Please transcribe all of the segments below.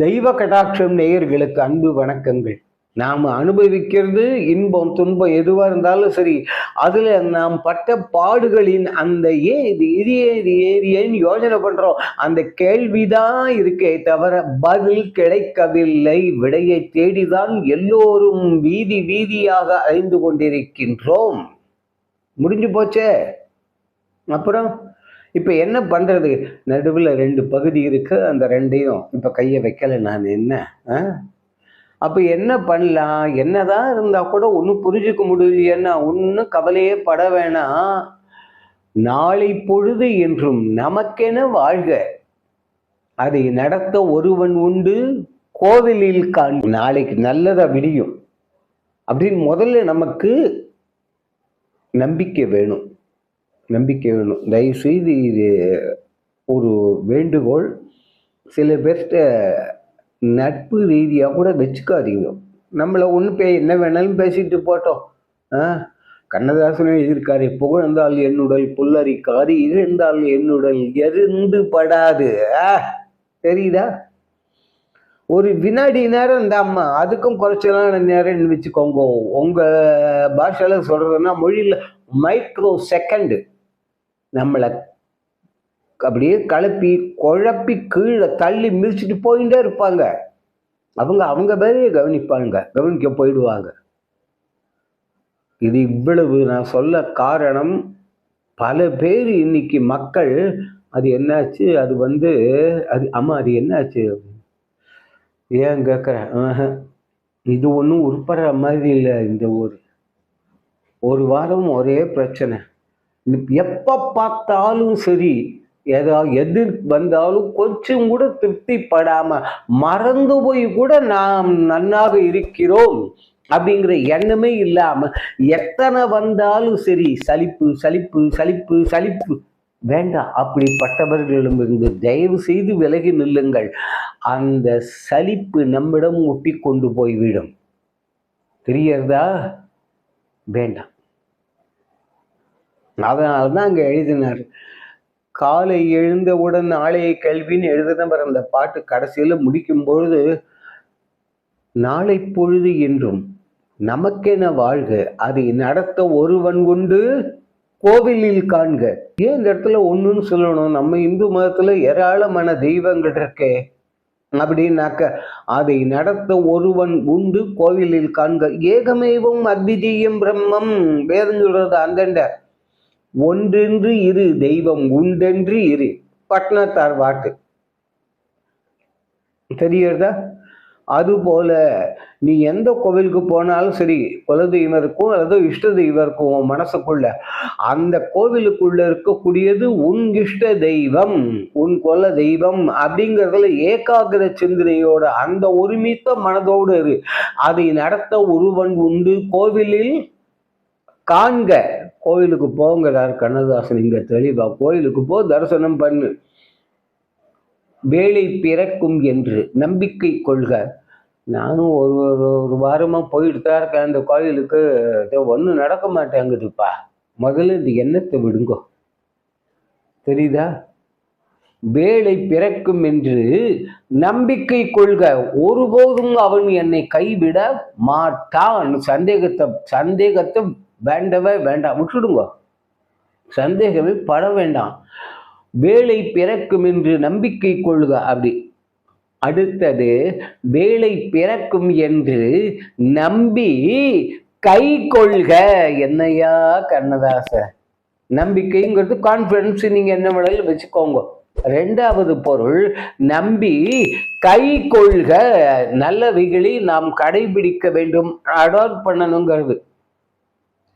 தெய்வ கடாட்சம் நேயர்களுக்கு அன்பு வணக்கங்கள். நாம் அனுபவிக்கிறது இன்பம் துன்பம் எதுவாக இருந்தாலும் சரி அதில் நாம் பட்ட பாடுகளின் அந்த ஏன் இது இது ஏன் இது ஏன் ஏன்னு யோசனை பண்ணுறோம் அந்த கேள்விதான் இருக்கே தவிர பதில் கிடைக்கவில்லை. விடையை தேடிதான் எல்லோரும் வீதி வீதியாக அறிந்து கொண்டிருக்கின்றோம். முடிஞ்சு போச்சே? அப்புறம்? இப்போ என்ன பண்ணுறது நடுவில் ரெண்டு பகுதி இருக்கு அந்த ரெண்டையும் இப்போ கையை வைக்கலை நான் என்ன? ஆ? அப்போ என்ன பண்ணலாம்? என்னதான் இருந்தால் கூட ஒன்றும் புரிஞ்சுக்க முடியலையேன்னா ஒன்றும் கவலையே பட வேணாம். நாளை பொழுது என்றும் நமக்கென வாழ்க. அதை நடத்த ஒருவன் உண்டு கோவிலில் காண் நாளைக்கு நல்லதாக விடியும். அப்படின்னு முதல்ல நமக்கு நம்பிக்கை வேணும். நம்பிக்கை வேணும். தயவுசெய்து இது ஒரு வேண்டுகோள். சில பேர்கிட்ட நட்பு ரீதியாக கூட வச்சுக்காதீங்க. நம்மளை ஒன்று பே என்ன வேணாலும் பேசிட்டு போட்டோம். ஆ? கண்ணதாசனே எழுதியிருக்காரு புகழ்ந்தால் என்னுடல் புல்லறி காரி இழந்தால் என்னுடல் எருந்து படாது தெரியுதா? ஒரு வினாடி நேரம் இந்த அம்மா அதுக்கும் குறைச்சலான நேரம்னு வச்சுக்கோங்க. உங்கள் பாஷையில் சொல்கிறதுன்னா மொழியில் மைக்ரோ செகண்டு நம்மளை அப்படியே கலப்பி குழப்பி கீழே தள்ளி மிதிச்சுட்டு போயிட்டே இருப்பாங்க. அவங்க அவங்க பேரையே கவனிப்பாங்க. கவனிக்க போயிடுவாங்க. இது இவ்வளவு நான் சொல்ல காரணம். பல பேர் இன்னைக்கு மக்கள் அது என்னாச்சு? அது வந்து அது அம்மா அது என்னாச்சு? ஏன் கேட்குறேன்? இது ஒன்றும் உருப்படுற மாதிரி இல்லை. இந்த ஊர் ஒரு வாரம் ஒரே பிரச்சனை. எப்போ பார்த்தாலும் சரி ஏதோ எது வந்தாலும் கொஞ்சம் கூட திருப்திப்படாமல் மறந்து போய் கூட நாம் நன்னாக இருக்கிறோம் அப்படிங்கிற எண்ணமே இல்லாமல் எத்தனை வந்தாலும் சரி சலிப்பு சலிப்பு சலிப்பு சலிப்பு. வேண்டாம் அப்படிப்பட்டவர்களிடமிருந்து தயவு செய்து விலகி நில்லுங்கள். அந்த சலிப்பு நம்மிடம் ஒட்டி கொண்டு போய்விடும். தெரியறதா வேண்டாம். அதனால தான் அங்கே எழுதினார். காலை எழுந்தவுடன் நாளைய கல்வின்னு எழுதினவர் அந்த பாட்டு கடைசியில் முடிக்கும் பொழுது நாளை பொழுது என்றும் நமக்கென வாழ்க அதை நடத்த ஒருவன் உண்டு கோவிலில் காண்க. ஏன் இந்த இடத்துல ஒன்றுன்னு சொல்லணும்? நம்ம இந்து மதத்தில் ஏராளமான தெய்வங்கள் இருக்கே. அப்படின்னாக்க அதை நடத்த ஒருவன் உண்டு கோவிலில் காண்க. ஏகமேவம் அத்விதீயம் பிரம்மம் வேதம் சொல்றது அந்தண்ட. ஒன்றென்று இரு தெய்வம் உண்டென்று இரு. பட்னத்தார் வாட்டு தெரியுறதா அதுபோல நீ எந்த கோவிலுக்கு போனாலும் சரி குலதெய்வம் இருக்கும் அல்லது இஷ்ட தெய்வம் இருக்கும் உன் மனசுக்குள்ள அந்த கோவிலுக்குள்ள இருக்கக்கூடியது உன் இஷ்ட தெய்வம் உன் குல தெய்வம் அப்படிங்கிறதுல ஏகாகிர சிந்தனையோட அந்த ஒருமித்த மனதோடு இரு. அதை நடத்த ஒருவன் உண்டு. கோவிலில் காண்க. கோயிலுக்கு போங்கிறார் கண்ணதாசன் இங்க தெளிவா கோயிலுக்கு போ தரிசனம் பண்ணு. வேலை பிறக்கும் என்று நம்பிக்கை கொள்க. நானும் ஒரு ஒரு ஒரு வாரமாக போயிட்டு தான் இருக்கேன். அந்த கோயிலுக்கு ஒன்றும் நடக்க மாட்டேங்குதுப்பா. முதல்ல இந்த எண்ணத்தை விடுங்கோ. தெரியுதா? வேலை பிறக்கும் என்று நம்பிக்கை கொள்க. ஒருபோதும் அவன் என்னை கைவிட மாட்டான். சந்தேகத்தை சந்தேகத்தை வேண்டவே வேண்டாம் விட்டுடுங்க. சந்தேகமே பட வேண்டாம். வேலை பிறக்கும் என்று நம்பிக்கை கொள்க அப்படி. அடுத்தது வேலை பிறக்கும் என்று நம்பி கை கொள்க என்னையா கண்ணதாச? நம்பிக்கைங்கிறது கான்ஃபிடன்ஸ் நீங்க என்ன வேணாலும் வச்சுக்கோங்க. ரெண்டாவது பொருள் நம்பி கை கொள்க நல்லவைகளை நாம் கடைபிடிக்க வேண்டும் அடாப்ட் பண்ணணுங்கிறது.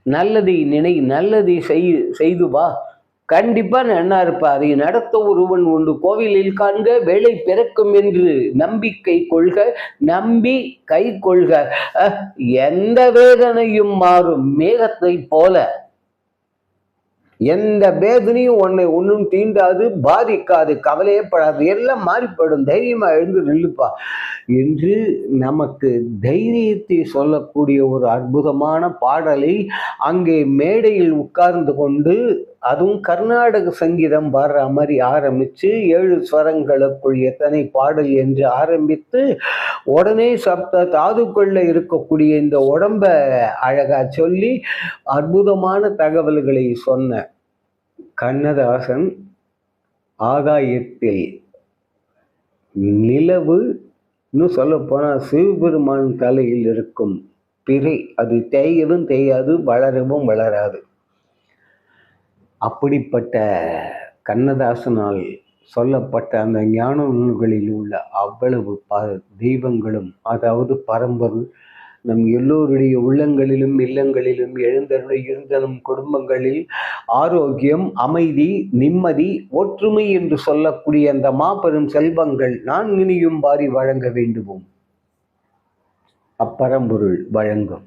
நல்லதை நினை நல்லதை செய் செய்து வா. கண்டிப்பா நன்னா இருப்பா அதை நடத்த ஒருவன் உண்டு. கோவிலில் காண்க வேலை பிறக்கும் என்று நம்பிக்கை கொள்க நம்பி கை கொள்க. எந்த வேதனையும் மாறும். மேகத்தை போல. எந்த வேதனையும் உன்னை ஒன்றும் தீண்டாது பாதிக்காது கவலையப்படாது எல்லாம் மாறிப்படும். தைரியமா எழுந்து நில்லுப்பா. என்று நமக்கு தைரியத்தை சொல்லக்கூடிய ஒரு அற்புதமான பாடலை அங்கே மேடையில் உட்கார்ந்து கொண்டு அதுவும் கர்நாடக சங்கீதம் பாடுற மாதிரி ஆரம்பித்து ஏழு ஸ்வரங்களுக்குள் எத்தனை பாடல் என்று ஆரம்பித்து உடனே சப்த தாதுக்குள்ள இருக்கக்கூடிய இந்த உடம்ப அழகா சொல்லி அற்புதமான தகவல்களை சொன்ன கண்ணதாசன் ஆகாயத்தில் நிலவு இன்னும் சொல்ல சிவபெருமான் தலையில் இருக்கும் பிறை. அது தேயவும் தேயாது வளரவும் வளராது. அப்படிப்பட்ட கண்ணதாசனால் சொல்லப்பட்ட அந்த ஞான நூல்களில் உள்ள அவ்வளவு ப தெய்வங்களும் அதாவது பரம்பொருள் நம் எல்லோருடைய உள்ளங்களிலும் இல்லங்களிலும் எழுந்தருளை இருந்தனும் குடும்பங்களில் ஆரோக்கியம் அமைதி நிம்மதி ஒற்றுமை என்று சொல்லக்கூடிய அந்த மாபெரும் செல்வங்கள் நான் இனியும் வாரி வழங்க வேண்டுவோம். அப்பரம்பொருள் வழங்கும்.